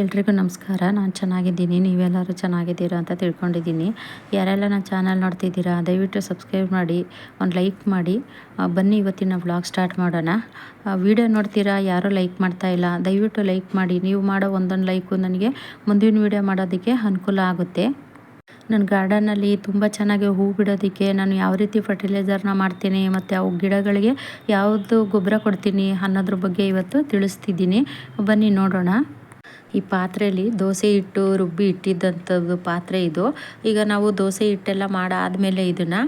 ಎಲ್ರಿಗೂ ನಮಸ್ಕಾರ. ನಾನು ಚೆನ್ನಾಗಿದ್ದೀನಿ. ನೀವೆಲ್ಲರೂ ಚೆನ್ನಾಗಿದ್ದೀರಾ ಅಂತ ತಿಳ್ಕೊಂಡಿದ್ದೀನಿ. ಯಾರೆಲ್ಲ ನನ್ನ ಚಾನಲ್ ನೋಡ್ತಿದ್ದೀರಾ, ದಯವಿಟ್ಟು ಸಬ್ಸ್ಕ್ರೈಬ್ ಮಾಡಿ, ಒಂದು ಲೈಕ್ ಮಾಡಿ. ಬನ್ನಿ ಇವತ್ತಿನ ವ್ಲಾಗ್ ಸ್ಟಾರ್ಟ್ ಮಾಡೋಣ. ವಿಡಿಯೋ ನೋಡ್ತೀರಾ, ಯಾರೂ ಲೈಕ್ ಮಾಡ್ತಾ ಇಲ್ಲ, ದಯವಿಟ್ಟು ಲೈಕ್ ಮಾಡಿ. ನೀವು ಮಾಡೋ ಒಂದೊಂದು ಲೈಕು ನನಗೆ ಮುಂದಿನ ವಿಡಿಯೋ ಮಾಡೋದಕ್ಕೆ ಅನುಕೂಲ ಆಗುತ್ತೆ. ನನ್ನ ಗಾರ್ಡನಲ್ಲಿ ತುಂಬ ಚೆನ್ನಾಗಿ ಹೂ ಬಿಡೋದಕ್ಕೆ ನಾನು ಯಾವ ರೀತಿ ಫರ್ಟಿಲೈಸರ್ನ ಮಾಡ್ತೀನಿ, ಮತ್ತು ಅವು ಗಿಡಗಳಿಗೆ ಯಾವುದು ಗೊಬ್ಬರ ಕೊಡ್ತೀನಿ ಅನ್ನೋದ್ರ ಬಗ್ಗೆ ಇವತ್ತು ತಿಳಿಸ್ತಿದ್ದೀನಿ. ಬನ್ನಿ ನೋಡೋಣ. ಈ ಪಾತ್ರೆಯಲ್ಲಿ ದೋಸೆ ಹಿಟ್ಟು ರುಬ್ಬಿ ಇಟ್ಟಿದ್ದಂಥದ್ದು ಪಾತ್ರೆ ಇದು. ಈಗ ನಾವು ದೋಸೆ ಹಿಟ್ಟೆಲ್ಲ ಮಾಡಾದಮೇಲೆ ಇದನ್ನು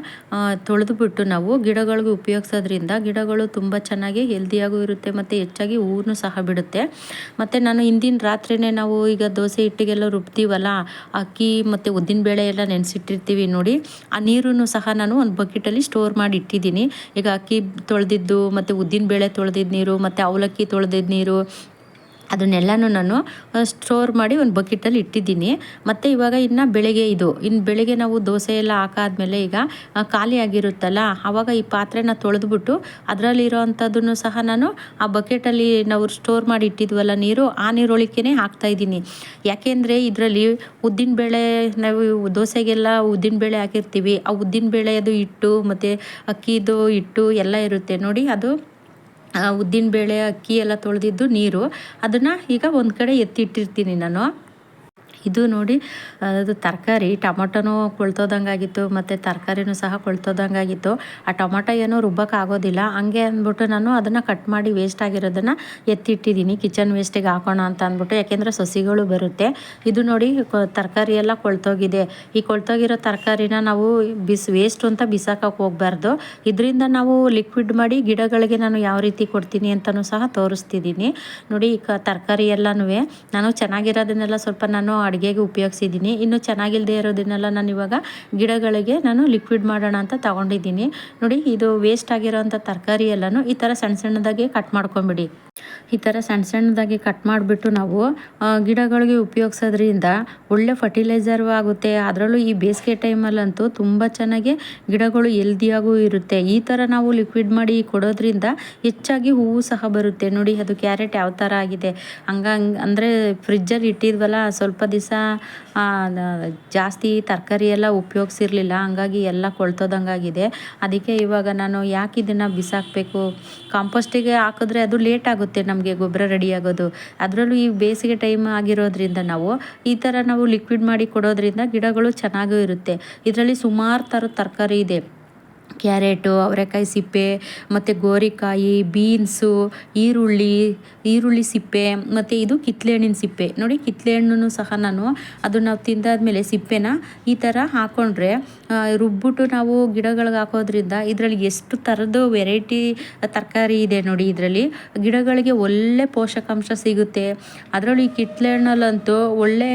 ತೊಳೆದುಬಿಟ್ಟು ನಾವು ಗಿಡಗಳಿಗೆ ಉಪಯೋಗಿಸೋದ್ರಿಂದ ಗಿಡಗಳು ತುಂಬ ಚೆನ್ನಾಗಿ ಹೆಲ್ದಿಯಾಗೂ ಇರುತ್ತೆ ಮತ್ತು ಹೆಚ್ಚಾಗಿ ಹೂವು ಸಹ ಬಿಡುತ್ತೆ. ಮತ್ತು ನಾನು ಹಿಂದಿನ ರಾತ್ರಿನೇ ನಾವು ಈಗ ದೋಸೆ ಹಿಟ್ಟಿಗೆಲ್ಲ ರುಬ್ತೀವಲ್ಲ, ಅಕ್ಕಿ ಮತ್ತು ಉದ್ದಿನ ಬೇಳೆ ಎಲ್ಲ ನೆನೆಸಿಟ್ಟಿರ್ತೀವಿ ನೋಡಿ, ಆ ನೀರನ್ನು ಸಹ ನಾನು ಒಂದು ಬಕೆಟಲ್ಲಿ ಸ್ಟೋರ್ ಮಾಡಿ ಇಟ್ಟಿದ್ದೀನಿ. ಈಗ ಅಕ್ಕಿ ತೊಳೆದಿದ್ದು ಮತ್ತು ಉದ್ದಿನ ಬೇಳೆ ತೊಳೆದಿದ್ದ ನೀರು, ಮತ್ತು ಅವಲಕ್ಕಿ ತೊಳೆದಿದ್ದ ನೀರು ಅದನ್ನೆಲ್ಲನೂ ನಾನು ಸ್ಟೋರ್ ಮಾಡಿ ಒಂದು ಬಕೆಟಲ್ಲಿ ಇಟ್ಟಿದ್ದೀನಿ. ಮತ್ತು ಇವಾಗ ಇನ್ನು ಬೆಳಗ್ಗೆ ಇದು ಇನ್ನು ಬೆಳಗ್ಗೆ ನಾವು ದೋಸೆ ಎಲ್ಲ ಹಾಕಾದ್ಮೇಲೆ ಈಗ ಖಾಲಿ ಆಗಿರುತ್ತಲ್ಲ ಆವಾಗ ಈ ಪಾತ್ರೆನ ತೊಳೆದ್ಬಿಟ್ಟು ಅದರಲ್ಲಿರೋ ಅಂಥದ್ದನ್ನು ಸಹ ನಾನು ಆ ಬಕೆಟಲ್ಲಿ ನಾವು ಸ್ಟೋರ್ ಮಾಡಿ ಇಟ್ಟಿದ್ವಲ್ಲ ನೀರು, ಆ ನೀರೊಳಕ್ಕೇ ಹಾಕ್ತಾಯಿದ್ದೀನಿ ಯಾಕೆಂದರೆ ಇದರಲ್ಲಿ ಉದ್ದಿನಬೇಳೆ ನಾವು ದೋಸೆಗೆಲ್ಲ ಉದ್ದಿನಬೇಳೆ ಹಾಕಿರ್ತೀವಿ. ಆ ಉದ್ದಿನಬೇಳೆ ಅದು ಹಿಟ್ಟು, ಮತ್ತು ಅಕ್ಕಿದು ಹಿಟ್ಟು ಎಲ್ಲ ಇರುತ್ತೆ. ನೋಡಿ ಅದು ಉದ್ದಿನಬೇಳೆ ಅಕ್ಕಿ ಎಲ್ಲ ತೊಳೆದಿದ್ದು ನೀರು. ಅದನ್ನು ಈಗ ಒಂದು ಕಡೆ ಎತ್ತಿಟ್ಟಿರ್ತೀನಿ ನಾನು. ಇದು ನೋಡಿ, ಅದು ತರಕಾರಿ ಟೊಮೊಟೊನೂ ಕೊಳ್ತೋದಂಗಾಗಿತ್ತು, ಮತ್ತು ತರಕಾರಿನೂ ಸಹ ಕೊಳ್ತೋದಂಗಾಗಿತ್ತು. ಆ ಟೊಮೊಟೊ ಏನೂ ರುಬ್ಬಕ್ಕೆ ಆಗೋದಿಲ್ಲ ಹಂಗೆ ಅಂದ್ಬಿಟ್ಟು ನಾನು ಅದನ್ನು ಕಟ್ ಮಾಡಿ ವೇಸ್ಟ್ ಆಗಿರೋದನ್ನು ಎತ್ತಿಟ್ಟಿದ್ದೀನಿ. ಕಿಚನ್ ವೇಸ್ಟಿಗೆ ಹಾಕೋಣ ಅಂತ ಅಂದ್ಬಿಟ್ಟು. ಯಾಕೆಂದರೆ ಸಸಿಗಳು ಬರುತ್ತೆ. ಇದು ನೋಡಿ ತರಕಾರಿ ಎಲ್ಲ ಕೊಳ್ತೋಗಿದೆ. ಈ ಕೊಳ್ತೋಗಿರೋ ತರಕಾರಿನ ನಾವು ಬಿಸಿ ವೇಸ್ಟ್ ಅಂತ ಬಿಸಾಕಕ್ಕೆ ಹೋಗ್ಬಾರ್ದು. ಇದರಿಂದ ನಾವು ಲಿಕ್ವಿಡ್ ಮಾಡಿ ಗಿಡಗಳಿಗೆ ನಾನು ಯಾವ ರೀತಿ ಕೊಡ್ತೀನಿ ಅಂತಲೂ ಸಹ ತೋರಿಸ್ತಿದ್ದೀನಿ. ನೋಡಿ, ಈ ತರಕಾರಿ ಎಲ್ಲನೂ ನಾನು ಚೆನ್ನಾಗಿರೋದನ್ನೆಲ್ಲ ಸ್ವಲ್ಪ ನಾನು ಅಡುಗೆಗೆ ಉಪಯೋಗಿಸಿದ್ದೀನಿ. ಇನ್ನು ಚೆನ್ನಾಗಿಲ್ಲದೆ ಇರೋದನ್ನೆಲ್ಲ ನಾನು ಇವಾಗ ಗಿಡಗಳಿಗೆ ನಾನು ಲಿಕ್ವಿಡ್ ಮಾಡೋಣ ಅಂತ ತೊಗೊಂಡಿದ್ದೀನಿ. ನೋಡಿ, ಇದು ವೇಸ್ಟ್ ಆಗಿರೋಂಥ ತರಕಾರಿ ಎಲ್ಲನೂ ಈ ಥರ ಸಣ್ಣ ಸಣ್ಣದಾಗಿ ಕಟ್ ಮಾಡ್ಕೊಂಬಿಡಿ. ಈ ಥರ ಸಣ್ಣ ಸಣ್ಣದಾಗಿ ಕಟ್ ಮಾಡಿಬಿಟ್ಟು ನಾವು ಗಿಡಗಳಿಗೆ ಉಪಯೋಗಿಸೋದ್ರಿಂದ ಒಳ್ಳೆ ಫರ್ಟಿಲೈಸರ್ ಆಗುತ್ತೆ. ಅದರಲ್ಲೂ ಈ ಬೇಸಿಗೆ ಟೈಮಲ್ಲಂತೂ ತುಂಬ ಚೆನ್ನಾಗಿ ಗಿಡಗಳು ಹೆಲ್ದಿಯಾಗೂ ಇರುತ್ತೆ. ಈ ಥರ ನಾವು ಲಿಕ್ವಿಡ್ ಮಾಡಿ ಕೊಡೋದ್ರಿಂದ ಹೆಚ್ಚಾಗಿ ಹೂವು ಸಹ ಬರುತ್ತೆ. ನೋಡಿ, ಅದು ಕ್ಯಾರೆಟ್ ಯಾವ ಥರ ಆಗಿದೆ. ಹಂಗ ಅಂದರೆ ಫ್ರಿಜ್ಜಲ್ಲಿ ಇಟ್ಟಿದ್ವಲ್ಲ, ಸ್ವಲ್ಪ ದಿವಸ ಜಾಸ್ತಿ ತರಕಾರಿ ಎಲ್ಲ ಉಪಯೋಗಿಸಿರ್ಲಿಲ್ಲ, ಹಂಗಾಗಿ ಎಲ್ಲ ಕೊಳ್ತೋದಂಗಾಗಿದೆ. ಅದಕ್ಕೆ ಇವಾಗ ನಾನು ಯಾಕೆ ಇದನ್ನು ಬಿಸಾಕಬೇಕು? ಕಾಂಪೋಸ್ಟಿಗೆ ಹಾಕಿದ್ರೆ ಅದು ಲೇಟ್ ಆಗುತ್ತೆ ನಮಗೆ ಗೊಬ್ಬರ ರೆಡಿ ಆಗೋದು. ಅದರಲ್ಲೂ ಈ ಬೇಸಿಗೆ ಟೈಮ್ ಆಗಿರೋದ್ರಿಂದ ನಾವು ಈ ಥರ ನಾವು ಲಿಕ್ವಿಡ್ ಮಾಡಿ ಕೊಡೋದ್ರಿಂದ ಗಿಡಗಳು ಚೆನ್ನಾಗೂ ಇರುತ್ತೆ. ಇದರಲ್ಲಿ ಸುಮಾರು ಥರದ ತರಕಾರಿ ಇದೆ. ಕ್ಯಾರೆಟು, ಅವರೆಕಾಯಿ ಸಿಪ್ಪೆ, ಮತ್ತು ಗೋರಿಕಾಯಿ, ಬೀನ್ಸು, ಈರುಳ್ಳಿ ಈರುಳ್ಳಿ ಸಿಪ್ಪೆ, ಮತ್ತು ಇದು ಕಿತ್ಲೆ ಹಣ್ಣಿನ ಸಿಪ್ಪೆ. ನೋಡಿ ಕಿತ್ಲೆ ಹಣ್ಣು ಸಹ ನಾನು ಅದು ನಾವು ತಿಂದಾದ್ಮೇಲೆ ಸಿಪ್ಪೆನ ಈ ಥರ ಹಾಕ್ಕೊಂಡ್ರೆ ರುಬ್ಬಿಟ್ಟು ನಾವು ಗಿಡಗಳಿಗೆ ಹಾಕೋದ್ರಿಂದ ಇದರಲ್ಲಿ ಎಷ್ಟು ಥರದ್ದು ವೆರೈಟಿ ತರಕಾರಿ ಇದೆ ನೋಡಿ ಇದರಲ್ಲಿ. ಗಿಡಗಳಿಗೆ ಒಳ್ಳೆ ಪೋಷಕಾಂಶ ಸಿಗುತ್ತೆ. ಅದರಲ್ಲೂ ಈ ಕಿತ್ಲೆ ಹಣ್ಣಲ್ಲಂತೂ ಒಳ್ಳೆ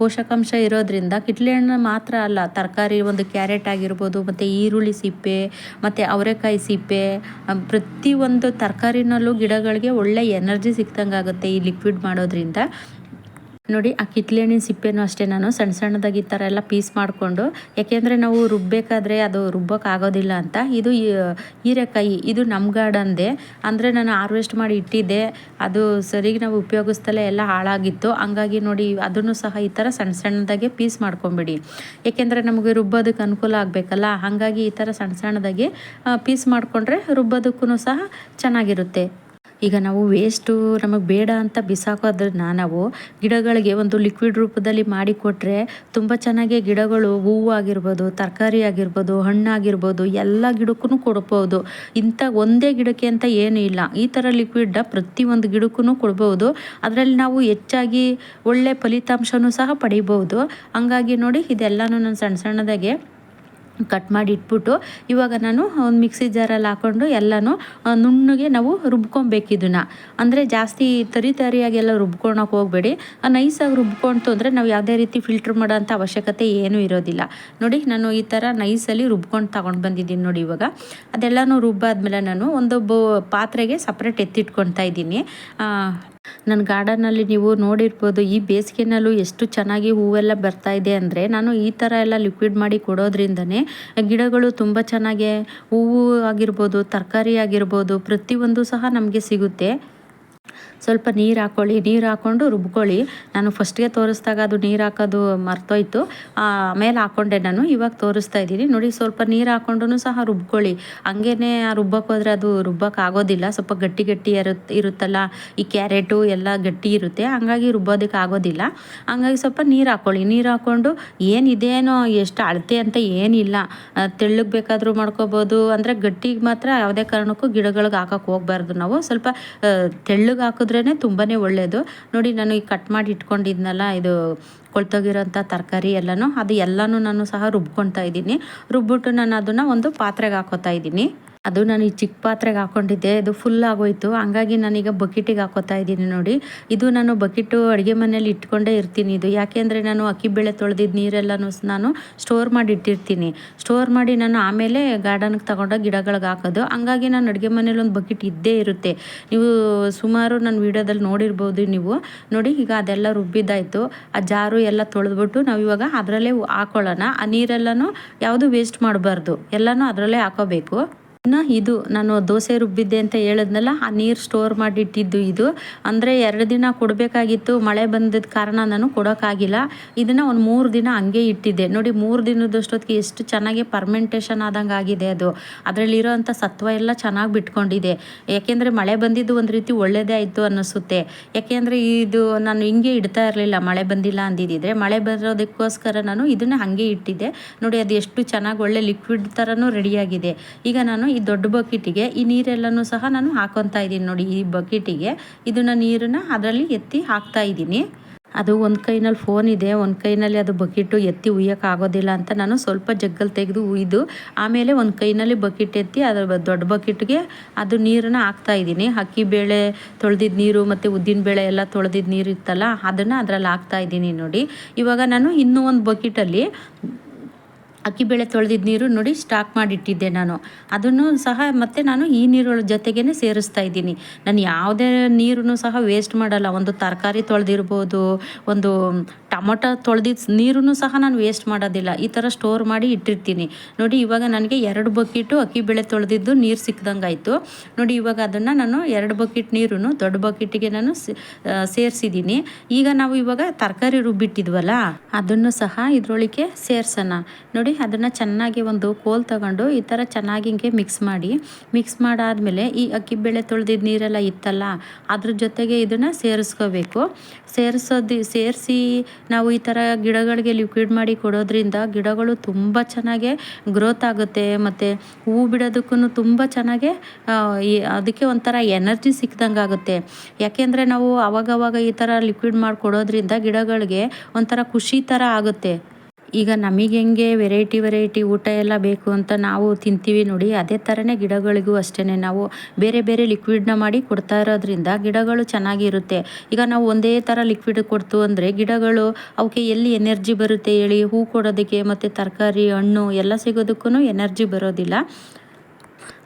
ಪೋಷಕಾಂಶ ಇರೋದ್ರಿಂದ ಕಿತ್ಲೆ ಹಣ್ಣು ಮಾತ್ರ ಅಲ್ಲ, ತರಕಾರಿ ಒಂದು ಕ್ಯಾರೆಟ್ ಆಗಿರ್ಬೋದು, ಮತ್ತು ಈರುಳ್ಳಿ ಸಿಪ್ಪೆ ಮತ್ತು ಅವರೆಕಾಯಿ ಸಿಪ್ಪೆ ಪ್ರತಿಯೊಂದು ತರಕಾರಿನಲ್ಲೂ ಗಿಡಗಳಿಗೆ ಒಳ್ಳೆಯ ಎನರ್ಜಿ ಸಿಕ್ದಂಗೆ ಆಗುತ್ತೆ ಈ ಲಿಕ್ವಿಡ್ ಮಾಡೋದ್ರಿಂದ. ನೋಡಿ, ಆ ಕಿತ್ಲೆ ಹಣ್ಣಿನ ಸಿಪ್ಪೆನೂ ಅಷ್ಟೇ ನಾನು ಸಣ್ಣ ಸಣ್ಣದಾಗಿ ಈ ಥರ ಎಲ್ಲ ಪೀಸ್ ಮಾಡಿಕೊಂಡು ಯಾಕೆಂದರೆ ನಾವು ರುಬ್ಬಬೇಕಾದ್ರೆ ಅದು ರುಬ್ಬೋಕ್ಕಾಗೋದಿಲ್ಲ ಅಂತ. ಇದು ಹೀರೆಕಾಯಿ, ಇದು ನಮ್ಮ ಗಾರ್ಡನ್ದೆ. ಅಂದರೆ ನಾನು ಹಾರ್ವೆಸ್ಟ್ ಮಾಡಿ ಇಟ್ಟಿದ್ದೆ. ಅದು ಸರಿಗೆ ನಾವು ಉಪಯೋಗಿಸ್ತಲೇ ಎಲ್ಲ ಹಾಳಾಗಿತ್ತು. ಹಂಗಾಗಿ ನೋಡಿ, ಅದನ್ನು ಸಹ ಈ ಥರ ಸಣ್ಣ ಸಣ್ಣದಾಗೆ ಪೀಸ್ ಮಾಡ್ಕೊಂಬಿಡಿ. ಏಕೆಂದರೆ ನಮಗೆ ರುಬ್ಬೋದಕ್ಕೆ ಅನುಕೂಲ ಆಗಬೇಕಲ್ಲ? ಹಾಗಾಗಿ ಈ ಥರ ಸಣ್ಣ ಸಣ್ಣದಾಗಿ ಪೀಸ್ ಮಾಡಿಕೊಂಡ್ರೆ ರುಬ್ಬೋದಕ್ಕೂ ಸಹ ಚೆನ್ನಾಗಿರುತ್ತೆ. ಈಗ ನಾವು ವೇಸ್ಟು ನಮಗೆ ಬೇಡ ಅಂತ ಬಿಸಾಕೋದ್ರನ್ನ ನಾವು ಗಿಡಗಳಿಗೆ ಒಂದು ಲಿಕ್ವಿಡ್ ರೂಪದಲ್ಲಿ ಮಾಡಿಕೊಟ್ರೆ ತುಂಬ ಚೆನ್ನಾಗಿ ಗಿಡಗಳು ಹೂವು ಆಗಿರ್ಬೋದು, ತರಕಾರಿ ಆಗಿರ್ಬೋದು ಹಣ್ಣಾಗಿರ್ಬೋದು ಎಲ್ಲ ಗಿಡಕ್ಕೂ ಕೊಡ್ಬೋದು. ಇಂಥ ಒಂದೇ ಗಿಡಕ್ಕೆ ಅಂತ ಏನೂ ಇಲ್ಲ. ಈ ಥರ ಲಿಕ್ವಿಡ್ನ ಪ್ರತಿಯೊಂದು ಗಿಡಕ್ಕೂ ಕೊಡ್ಬೋದು. ಅದರಲ್ಲಿ ನಾವು ಹೆಚ್ಚಾಗಿ ಒಳ್ಳೆ ಫಲಿತಾಂಶನೂ ಸಹ ಪಡಿಬೋದು. ಹಂಗಾಗಿ ನೋಡಿ, ಇದೆಲ್ಲನೂ ನಾನು ಸಣ್ಣ ಸಣ್ಣದಾಗೆ ಕಟ್ ಮಾಡಿ ಇಟ್ಬಿಟ್ಟು ಇವಾಗ ನಾನು ಒಂದು ಮಿಕ್ಸಿ ಜಾರಲ್ಲಿ ಹಾಕ್ಕೊಂಡು ಎಲ್ಲನೂ ನುಣ್ಣಗೆ ನಾವು ರುಬ್ಕೊಬೇಕು ಇದನ್ನು. ಅಂದರೆ ಜಾಸ್ತಿ ತರಿ ತರಿಯಾಗೆಲ್ಲ ರುಬ್ಕೊಳಕ್ಕೆ ಹೋಗಬೇಡಿ. ನೈಸಾಗಿ ರುಬ್ಕೊಂತು ಅಂದರೆ ನಾವು ಯಾವುದೇ ರೀತಿ ಫಿಲ್ಟ್ರ್ ಮಾಡೋಂಥ ಅವಶ್ಯಕತೆ ಏನೂ ಇರೋದಿಲ್ಲ. ನೋಡಿ, ನಾನು ಈ ಥರ ನೈಸಲ್ಲಿ ರುಬ್ಕೊಂಡು ತಗೊಂಡು ಬಂದಿದ್ದೀನಿ ನೋಡಿ ಇವಾಗ. ಅದೆಲ್ಲನೂ ರುಬ್ಬಾದ್ಮೇಲೆ ನಾನು ಒಂದು ಪಾತ್ರೆಗೆ ಸಪ್ರೇಟ್ ಎತ್ತಿಟ್ಕೊಳ್ತಾ ಇದ್ದೀನಿ. ನನ್ನ ಗಾರ್ಡನ್ನಲ್ಲಿ ನೀವು ನೋಡಿರ್ಬೋದು, ಈ ಬೇಸಿಗೆನಲ್ಲೂ ಎಷ್ಟು ಚೆನ್ನಾಗಿ ಹೂವೆಲ್ಲ ಬರ್ತಾ ಇದೆ ಅಂದರೆ ನಾನು ಈ ಥರ ಎಲ್ಲ ಲಿಕ್ವಿಡ್ ಮಾಡಿ ಕೊಡೋದ್ರಿಂದನೇ ಗಿಡಗಳು ತುಂಬ ಚೆನ್ನಾಗಿ ಹೂವು ಆಗಿರ್ಬೋದು, ತರಕಾರಿ ಆಗಿರ್ಬೋದು ಪ್ರತಿಯೊಂದು ಸಹ ನಮಗೆ ಸಿಗುತ್ತೆ. ಸ್ವಲ್ಪ ನೀರು ಹಾಕ್ಕೊಳ್ಳಿ ನೀರು ಹಾಕ್ಕೊಂಡು ರುಬ್ಕೊಳ್ಳಿ. ನಾನು ಫಸ್ಟ್ಗೆ ತೋರಿಸ್ದಾಗ ಅದು ನೀರು ಹಾಕೋದು ಮರ್ತೋಯ್ತು. ಆಮೇಲೆ ಹಾಕ್ಕೊಂಡೆ ನಾನು, ಇವಾಗ ತೋರಿಸ್ತಾ ಇದ್ದೀನಿ. ನೋಡಿ, ಸ್ವಲ್ಪ ನೀರು ಹಾಕ್ಕೊಂಡು ಸಹ ರುಬ್ಕೊಳ್ಳಿ. ಹಂಗೇ ಹೋದರೆ ಅದು ರುಬ್ಬಕ್ಕೆ ಆಗೋದಿಲ್ಲ. ಸ್ವಲ್ಪ ಗಟ್ಟಿ ಗಟ್ಟಿ ಇರುತ್ತೆ ಇರುತ್ತಲ್ಲ, ಈ ಕ್ಯಾರೆಟು ಎಲ್ಲ ಗಟ್ಟಿ ಇರುತ್ತೆ. ಹಂಗಾಗಿ ರುಬ್ಬೋದಕ್ಕೆ ಆಗೋದಿಲ್ಲ. ಹಂಗಾಗಿ ಸ್ವಲ್ಪ ನೀರು ಹಾಕ್ಕೊಳ್ಳಿ ನೀರು ಹಾಕ್ಕೊಂಡು ಏನಿದೇನೋ, ಎಷ್ಟು ಅಳತೆ ಅಂತ ಏನಿಲ್ಲ. ತೆಳ್ಳಗೆ ಬೇಕಾದರೂ ಮಾಡ್ಕೋಬೋದು. ಅಂದರೆ ಗಟ್ಟಿಗೆ ಮಾತ್ರ ಯಾವುದೇ ಕಾರಣಕ್ಕೂ ಗಿಡಗಳಿಗೆ ಹಾಕೋಕೆ ಹೋಗಬಾರ್ದು ನಾವು. ಸ್ವಲ್ಪ ತೆಳ್ಳಗೆ ಹಾಕಿದ್ರೇ ತುಂಬಾ ಒಳ್ಳೆಯದು ನೋಡಿ, ನಾನು ಈಗ ಕಟ್ ಮಾಡಿ ಇಟ್ಕೊಂಡಿದ್ನಲ್ಲ, ಇದು ಕೊಳ್ತೋಗಿರೋಂಥ ತರಕಾರಿ ಎಲ್ಲನೂ, ಅದು ಎಲ್ಲನೂ ನಾನು ಸಹ ರುಬ್ಕೊತಾ ಇದ್ದೀನಿ. ರುಬ್ಬಿಟ್ಟು ನಾನು ಅದನ್ನು ಒಂದು ಪಾತ್ರೆಗೆ ಹಾಕೋತಾ ಇದ್ದೀನಿ. ಅದು ನಾನು ಈ ಚಿಕ್ಕ ಪಾತ್ರೆಗೆ ಹಾಕೊಂಡಿದ್ದೆ, ಅದು ಫುಲ್ ಆಗೋಯ್ತು. ಹಂಗಾಗಿ ನಾನೀಗ ಬಕೆಟಿಗೆ ಹಾಕೋತಾ ಇದ್ದೀನಿ ನೋಡಿ. ಇದು ನಾನು ಬಕೆಟು ಅಡುಗೆ ಮನೇಲಿ ಇಟ್ಕೊಂಡೇ ಇರ್ತೀನಿ ಇದು. ಯಾಕೆಂದರೆ ನಾನು ಅಕ್ಕಿ ಬೇಳೆ ತೊಳೆದಿದ್ದ ನೀರೆಲ್ಲನೂ ನಾನು ಸ್ಟೋರ್ ಮಾಡಿ ಇಟ್ಟಿರ್ತೀನಿ. ಸ್ಟೋರ್ ಮಾಡಿ ನಾನು ಆಮೇಲೆ ಗಾರ್ಡನ್ಗೆ ತಗೊಂಡೋಗಿ ಗಿಡಗಳಿಗೆ ಹಾಕೋದು. ಹಂಗಾಗಿ ನಾನು ಅಡುಗೆ ಮನೇಲಿ ಒಂದು ಬಕೆಟ್ ಇದ್ದೇ ಇರುತ್ತೆ. ನೀವು ಸುಮಾರು ನನ್ನ ವೀಡಿಯೋದಲ್ಲಿ ನೋಡಿರ್ಬೋದು ನೀವು. ನೋಡಿ, ಈಗ ಅದೆಲ್ಲ ರುಬ್ಬಿದ್ದಾಯಿತು. ಆ ಜಾರು ಎಲ್ಲ ತೊಳೆದ್ಬಿಟ್ಟು ನಾವು ಇವಾಗ ಅದರಲ್ಲೇ ಹಾಕೊಳ್ಳೋಣ. ಆ ನೀರೆಲ್ಲನೂ ಯಾವುದು ವೇಸ್ಟ್ ಮಾಡಬಾರ್ದು. ಎಲ್ಲನೂ ಅದರಲ್ಲೇ ಹಾಕೋಬೇಕು. ಇನ್ನು ಇದು ನಾನು ದೋಸೆ ರುಬ್ಬಿದ್ದೆ ಅಂತ ಹೇಳಿದ್ನಲ್ಲ, ಆ ನೀರು ಸ್ಟೋರ್ ಮಾಡಿಟ್ಟಿದ್ದು ಇದು. ಅಂದರೆ ಎರಡು ದಿನ ಕೊಡಬೇಕಾಗಿತ್ತು, ಮಳೆ ಬಂದಿದ್ದ ಕಾರಣ ನಾನು ಕೊಡೋಕ್ಕಾಗಿಲ್ಲ ಇದನ್ನು ಒಂದು ಮೂರು ದಿನ ಹಂಗೆ ಇಟ್ಟಿದ್ದೆ. ನೋಡಿ, ಮೂರು ದಿನದಷ್ಟೊತ್ತಿಗೆ ಎಷ್ಟು ಚೆನ್ನಾಗಿ ಪರ್ಮೆಂಟೇಷನ್ ಆದಂಗೆ ಆಗಿದೆ ಅದು. ಅದರಲ್ಲಿರೋವಂಥ ಸತ್ವ ಎಲ್ಲ ಚೆನ್ನಾಗಿ ಬಿಟ್ಕೊಂಡಿದೆ. ಯಾಕೆಂದರೆ ಮಳೆ ಬಂದಿದ್ದು ಒಂದು ರೀತಿ ಒಳ್ಳೆಯದೇ ಆಯಿತು ಅನ್ನಿಸುತ್ತೆ. ಯಾಕೆಂದರೆ ಇದು ನಾನು ಹಿಂಗೆ ಇಡ್ತಾ ಇರಲಿಲ್ಲ, ಮಳೆ ಬಂದಿಲ್ಲ ಅಂದಿದ್ದಿದ್ರೆ ಮಳೆ ಬರೋದಕ್ಕೋಸ್ಕರ ನಾನು ಇದನ್ನು ಹಾಗೆ ಇಟ್ಟಿದ್ದೆ. ನೋಡಿ, ಅದು ಎಷ್ಟು ಚೆನ್ನಾಗಿ ಒಳ್ಳೆ ಲಿಕ್ವಿಡ್ ಥರನೂ ರೆಡಿಯಾಗಿದೆ ಈಗ ನಾನು ಈ ದೊಡ್ಡ ಬಕೆಟಿಗೆ ಈ ನೀರೆಲ್ಲನೂ ಸಹ ನಾನು ಹಾಕೊತಾ ಇದ್ದೀನಿ ನೋಡಿ ಈ ಬಕೆಟಿಗೆ. ಇದನ್ನು ನೀರನ್ನು ಅದರಲ್ಲಿ ಎತ್ತಿ ಹಾಕ್ತಾ ಇದ್ದೀನಿ. ಅದು ಒಂದು ಕೈನಲ್ಲಿ ಫೋನ್ ಇದೆ, ಒಂದು ಕೈನಲ್ಲಿ ಅದು ಬಕೆಟು ಎತ್ತಿ ಉಯ್ಯೋಕ್ಕಾಗೋದಿಲ್ಲ ಅಂತ ನಾನು ಸ್ವಲ್ಪ ಜಗ್ಗಲ್ ತೆಗೆದು ಉಯ್ದು, ಆಮೇಲೆ ಒಂದು ಕೈನಲ್ಲಿ ಬಕೆಟ್ ಎತ್ತಿ ಅದರ ದೊಡ್ಡ ಬಕೆಟ್ಗೆ ಅದು ನೀರನ್ನು ಹಾಕ್ತಾ ಇದ್ದೀನಿ. ಅಕ್ಕಿ ಬೇಳೆ ತೊಳೆದಿದ್ದ ನೀರು ಮತ್ತು ಉದ್ದಿನ ಬೇಳೆ ಎಲ್ಲ ತೊಳೆದಿದ್ದ ನೀರು ಇತ್ತಲ್ಲ, ಅದನ್ನು ಅದರಲ್ಲಿ ಹಾಕ್ತಾ ಇದ್ದೀನಿ ನೋಡಿ. ಇವಾಗ ನಾನು ಇನ್ನೂ ಒಂದು ಬಕೆಟಲ್ಲಿ ಅಕ್ಕಿ ಬೆಳೆ ತೊಳೆದಿದ್ದ ನೀರು ನೋಡಿ ಸ್ಟಾಕ್ ಮಾಡಿಟ್ಟಿದ್ದೆ ನಾನು. ಅದನ್ನು ಸಹ ಮತ್ತೆ ನಾನು ಈ ನೀರುಗಳ ಜೊತೆಗೇ ಸೇರಿಸ್ತಾ ಇದ್ದೀನಿ. ನಾನು ಯಾವುದೇ ನೀರನ್ನು ಸಹ ವೇಸ್ಟ್ ಮಾಡಲ್ಲ. ಒಂದು ತರಕಾರಿ ತೊಳೆದಿರ್ಬೋದು, ಒಂದು ಟೊಮೊಟೊ ತೊಳೆದಿದ್ದ ನೀರನ್ನು ಸಹ ನಾನು ವೇಸ್ಟ್ ಮಾಡೋದಿಲ್ಲ. ಈ ಥರ ಸ್ಟೋರ್ ಮಾಡಿ ಇಟ್ಟಿರ್ತೀನಿ. ನೋಡಿ ಇವಾಗ ನನಗೆ ಎರಡು ಬಕೆಟು ಅಕ್ಕಿ ಬೆಳೆ ತೊಳೆದಿದ್ದು ನೀರು ಸಿಕ್ದಂಗೆ ಆಯಿತು. ನೋಡಿ ಇವಾಗ ಅದನ್ನು ನಾನು ಎರಡು ಬಕೆಟ್ ನೀರು ದೊಡ್ಡ ಬಕೆಟಿಗೆ ನಾನು ಸೇರಿಸಿದ್ದೀನಿ. ಈಗ ನಾವು ಇವಾಗ ತರಕಾರಿ ರುಬ್ಬಿಟ್ಟಿದ್ವಲ್ಲ, ಅದನ್ನು ಸಹ ಇದರೊಳಗೆ ಸೇರಿಸೋಣ. ನೋಡಿ ಅದನ್ನು ಚೆನ್ನಾಗಿ ಒಂದು ಕೋಲ್ ತಗೊಂಡು ಈ ಥರ ಚೆನ್ನಾಗಿ ಹಿಂಗೆ ಮಿಕ್ಸ್ ಮಾಡಿ. ಮಿಕ್ಸ್ ಮಾಡಾದಮೇಲೆ ಈ ಅಕ್ಕಿ ಬೇಳೆ ತೊಳೆದಿದ್ದ ನೀರೆಲ್ಲ ಇತ್ತಲ್ಲ, ಅದ್ರ ಜೊತೆಗೆ ಇದನ್ನು ಸೇರಿಸ್ಕೋಬೇಕು. ಸೇರಿಸೋದು, ಸೇರಿಸಿ ನಾವು ಈ ಥರ ಗಿಡಗಳಿಗೆ ಲಿಕ್ವಿಡ್ ಮಾಡಿ ಕೊಡೋದ್ರಿಂದ ಗಿಡಗಳು ತುಂಬ ಚೆನ್ನಾಗೆ ಗ್ರೋತ್ ಆಗುತ್ತೆ. ಮತ್ತು ಹೂ ಬಿಡೋದಕ್ಕೂ ತುಂಬ ಚೆನ್ನಾಗೆ ಅದಕ್ಕೆ ಒಂಥರ ಎನರ್ಜಿ ಸಿಕ್ದಂಗೆ ಆಗುತ್ತೆ. ಯಾಕೆಂದರೆ ನಾವು ಅವಾಗವಾಗ ಈ ಥರ ಲಿಕ್ವಿಡ್ ಮಾಡಿ ಕೊಡೋದ್ರಿಂದ ಗಿಡಗಳಿಗೆ ಒಂಥರ ಖುಷಿ ಥರ ಆಗುತ್ತೆ. ಈಗ ನಮಗೆ ಹೆಂಗೆ ವೆರೈಟಿ ವೆರೈಟಿ ಊಟ ಎಲ್ಲ ಬೇಕು ಅಂತ ನಾವು ತಿಂತೀವಿ ನೋಡಿ, ಅದೇ ಥರನೇ ಗಿಡಗಳಿಗೂ ಅಷ್ಟೇ ನಾವು ಬೇರೆ ಬೇರೆ ಲಿಕ್ವಿಡ್ನ ಮಾಡಿ ಕೊಡ್ತಾ ಇರೋದ್ರಿಂದ ಗಿಡಗಳು ಚೆನ್ನಾಗಿರುತ್ತೆ. ಈಗ ನಾವು ಒಂದೇ ಥರ ಲಿಕ್ವಿಡ್ ಕೊಡ್ತು ಅಂದರೆ ಗಿಡಗಳು ಅವಕ್ಕೆ ಎಲ್ಲಿ ಎನರ್ಜಿ ಬರುತ್ತೆ ಹೇಳಿ, ಹೂ ಕೊಡೋದಕ್ಕೆ ಮತ್ತು ತರಕಾರಿ, ಹಣ್ಣು ಎಲ್ಲ ಸಿಗೋದಕ್ಕೂ ಎನರ್ಜಿ ಬರೋದಿಲ್ಲ.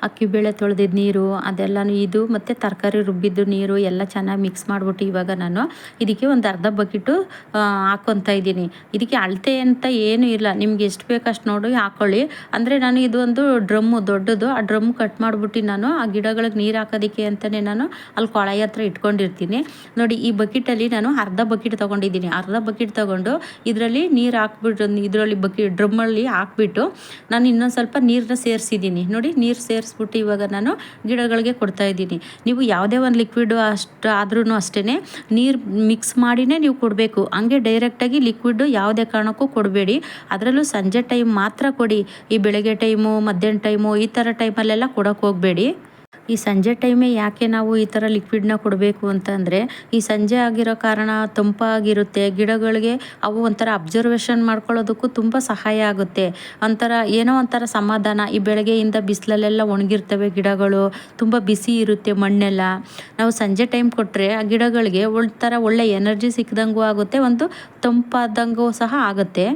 ಅಕ್ಕಿ ಬೇಳೆ ತೊಳೆದಿದ್ದ ನೀರು, ಅದೆಲ್ಲನೂ ಇದು ಮತ್ತು ತರಕಾರಿ ರುಬ್ಬಿದ್ದು ನೀರು ಎಲ್ಲ ಚೆನ್ನಾಗಿ ಮಿಕ್ಸ್ ಮಾಡಿಬಿಟ್ಟು ಇವಾಗ ನಾನು ಇದಕ್ಕೆ ಒಂದು ಅರ್ಧ ಬಕೆಟು ಹಾಕ್ಕೊತಾ ಇದ್ದೀನಿ. ಇದಕ್ಕೆ ಅಳತೆ ಅಂತ ಏನೂ ಇಲ್ಲ. ನಿಮ್ಗೆ ಎಷ್ಟು ಬೇಕು ಅಷ್ಟು ನೋಡಿ ಹಾಕ್ಕೊಳ್ಳಿ ಅಂದರೆ ನಾನು ಇದೊಂದು ಡ್ರಮ್ಮು ದೊಡ್ಡದು. ಆ ಡ್ರಮ್ ಕಟ್ ಮಾಡಿಬಿಟ್ಟು ನಾನು ಆ ಗಿಡಗಳಿಗೆ ನೀರು ಹಾಕೋದಕ್ಕೆ ಅಂತಲೇ ನಾನು ಅಲ್ಲಿ ಕೊಳಾಯಿ ಹತ್ರ ಇಟ್ಕೊಂಡಿರ್ತೀನಿ. ನೋಡಿ, ಈ ಬಕೆಟಲ್ಲಿ ನಾನು ಅರ್ಧ ಬಕೆಟ್ ತೊಗೊಂಡಿದ್ದೀನಿ. ಅರ್ಧ ಬಕೆಟ್ ತೊಗೊಂಡು ಇದರಲ್ಲಿ ನೀರು ಹಾಕ್ಬಿಟ್ಟು, ಇದರಲ್ಲಿ ಬಕೆಟ್ ಡ್ರಮ್ಮಲ್ಲಿ ಹಾಕ್ಬಿಟ್ಟು ನಾನು ಇನ್ನೊಂದು ಸ್ವಲ್ಪ ನೀರನ್ನ ಸೇರಿಸಿದ್ದೀನಿ. ನೋಡಿ, ನೀರು ಸೇರಿಸಿ ಸೇರಿಸ್ಬಿಟ್ಟು ಇವಾಗ ನಾನು ಗಿಡಗಳಿಗೆ ಕೊಡ್ತಾ ಇದ್ದೀನಿ. ನೀವು ಯಾವುದೇ ಒಂದು ಲಿಕ್ವಿಡು ಅಷ್ಟು ಆದ್ರೂ ಅಷ್ಟೇ ನೀರು ಮಿಕ್ಸ್ ಮಾಡಿನೇ ನೀವು ಕೊಡಬೇಕು. ಹಂಗೆ ಡೈರೆಕ್ಟಾಗಿ ಲಿಕ್ವಿಡ್ ಯಾವುದೇ ಕಾರಣಕ್ಕೂ ಕೊಡಬೇಡಿ. ಅದರಲ್ಲೂ ಸಂಜೆ ಟೈಮ್ ಮಾತ್ರ ಕೊಡಿ. ಈ ಬೆಳಗ್ಗೆ ಟೈಮು ಮಧ್ಯಾಹ್ನ ಟೈಮು ಈ ಥರ ಟೈಮಲ್ಲೆಲ್ಲ ಕೊಡೋಕೆ ಹೋಗಬೇಡಿ. ಈ ಸಂಜೆ ಟೈಮೇ ಯಾಕೆ ನಾವು ಈ ಥರ ಲಿಕ್ವಿಡ್ನ ಕೊಡಬೇಕು ಅಂತಂದರೆ, ಈ ಸಂಜೆ ಆಗಿರೋ ಕಾರಣ ತಂಪಾಗಿರುತ್ತೆ, ಗಿಡಗಳಿಗೆ ಅವು ಒಂಥರ ಅಬ್ಸರ್ವೇಷನ್ ಮಾಡ್ಕೊಳ್ಳೋದಕ್ಕೂ ತುಂಬ ಸಹಾಯ ಆಗುತ್ತೆ. ಒಂಥರ ಏನೋ ಒಂಥರ ಸಮಾಧಾನ, ಈ ಬೆಳಗ್ಗೆಯಿಂದ ಬಿಸಿಲಲ್ಲೆಲ್ಲ ಒಣಗಿರ್ತವೆ ಗಿಡಗಳು, ತುಂಬ ಬಿಸಿ ಇರುತ್ತೆ ಮಣ್ಣೆಲ್ಲ. ನಾವು ಸಂಜೆ ಟೈಮ್ ಕೊಟ್ಟರೆ ಆ ಗಿಡಗಳಿಗೆ ಒಂಥರ ಒಳ್ಳೆ ಎನರ್ಜಿ ಸಿಕ್ಕಿದಂಗೂ ಆಗುತ್ತೆ, ಒಂದು ತಂಪಾದಂಗೂ ಸಹ ಆಗುತ್ತೆ.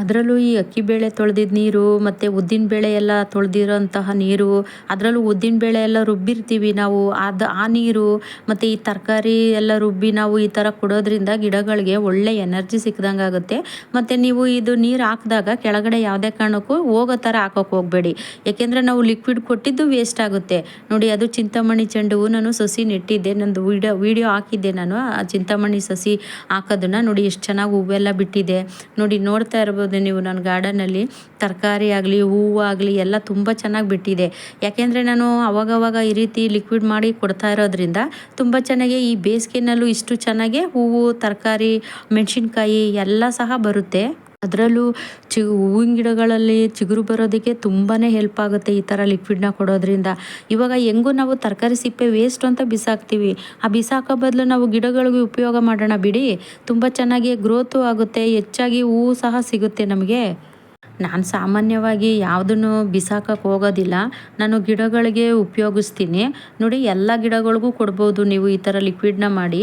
ಅದರಲ್ಲೂ ಈ ಅಕ್ಕಿ ಬೇಳೆ ತೊಳೆದಿದ್ದ ನೀರು ಮತ್ತು ಉದ್ದಿನ ಬೇಳೆ ಎಲ್ಲ ತೊಳೆದಿರೋಂತಹ ನೀರು, ಅದರಲ್ಲೂ ಉದ್ದಿನ ಬೇಳೆ ಎಲ್ಲ ರುಬ್ಬಿರ್ತೀವಿ ನಾವು. ಅದು ಆ ನೀರು ಮತ್ತು ಈ ತರಕಾರಿ ಎಲ್ಲ ರುಬ್ಬಿ ನಾವು ಈ ಥರ ಕೊಡೋದ್ರಿಂದ ಗಿಡಗಳಿಗೆ ಒಳ್ಳೆ ಎನರ್ಜಿ ಸಿಕ್ದಂಗೆ ಆಗುತ್ತೆ. ಮತ್ತು ನೀವು ಇದು ನೀರು ಹಾಕಿದಾಗ ಕೆಳಗಡೆ ಯಾವುದೇ ಕಾರಣಕ್ಕೂ ಹೋಗೋ ಥರ ಹಾಕೋಕೆ ಹೋಗಬೇಡಿ. ಯಾಕೆಂದರೆ ನಾವು ಲಿಕ್ವಿಡ್ ಕೊಟ್ಟಿದ್ದು ವೇಸ್ಟ್ ಆಗುತ್ತೆ. ನೋಡಿ, ಅದು ಚಿಂತಾಮಣಿ ಚೆಂಡು ನಾನು ಸಸಿ ನೆಟ್ಟಿದ್ದೆ. ನಂದು ವಿಡಿಯೋ ವಿಡಿಯೋ ಹಾಕಿದ್ದೆ ನಾನು. ಆ ಚಿಂತಾಮಣಿ ಸಸಿ ಹಾಕೋದನ್ನು ನೋಡಿ, ಎಷ್ಟು ಚೆನ್ನಾಗಿ ಹೂವೆಲ್ಲ ಬಿಟ್ಟಿದೆ. ನೋಡಿ, ನೋಡ್ತಾ ಇರ್ಬೋದು ನೀವು ನನ್ನ ಗಾರ್ಡನಲ್ಲಿ ತರಕಾರಿ ಆಗಲಿ, ಹೂವು ಆಗಲಿ ಎಲ್ಲ ತುಂಬ ಚೆನ್ನಾಗಿ ಬಿಟ್ಟಿದೆ. ಯಾಕೆಂದರೆ ನಾನು ಅವಾಗವಾಗ ಈ ರೀತಿ ಲಿಕ್ವಿಡ್ ಮಾಡಿ ಕೊಡ್ತಾ ಇರೋದ್ರಿಂದ ತುಂಬ ಚೆನ್ನಾಗಿ ಈ ಬೇಸಿಗೆನಲ್ಲೂ ಇಷ್ಟು ಚೆನ್ನಾಗಿ ಹೂವು, ತರಕಾರಿ, ಮೆಣಸಿನ್ಕಾಯಿ ಎಲ್ಲ ಸಹ ಬರುತ್ತೆ. ಅದರಲ್ಲೂ ಚಿ ಹೂವಿನ ಗಿಡಗಳಲ್ಲಿ ಚಿಗುರು ಬರೋದಕ್ಕೆ ತುಂಬಾ ಹೆಲ್ಪ್ ಆಗುತ್ತೆ ಈ ಥರ ಲಿಕ್ವಿಡ್ನ ಕೊಡೋದ್ರಿಂದ. ಇವಾಗ ಹೆಂಗೂ ನಾವು ತರಕಾರಿ ಸಿಪ್ಪೆ ವೇಸ್ಟ್ ಅಂತ ಬಿಸಾಕ್ತೀವಿ. ಆ ಬಿಸಾಕೋ ಬದಲು ನಾವು ಗಿಡಗಳಿಗೆ ಉಪಯೋಗ ಮಾಡೋಣ ಬಿಡಿ. ತುಂಬ ಚೆನ್ನಾಗಿ ಗ್ರೋತು ಆಗುತ್ತೆ, ಹೆಚ್ಚಾಗಿ ಹೂವು ಸಹ ಸಿಗುತ್ತೆ ನಮಗೆ. ನಾನು ಸಾಮಾನ್ಯವಾಗಿ ಯಾವುದನ್ನು ಬಿಸಾಕಕ್ಕೆ ಹೋಗೋದಿಲ್ಲ. ನಾನು ಗಿಡಗಳಿಗೆ ಉಪಯೋಗಿಸ್ತೀನಿ. ನೋಡಿ ಎಲ್ಲ ಗಿಡಗಳಿಗೂ ಕೊಡ್ಬೋದು ನೀವು ಈ ಥರ ಲಿಕ್ವಿಡ್ನ ಮಾಡಿ.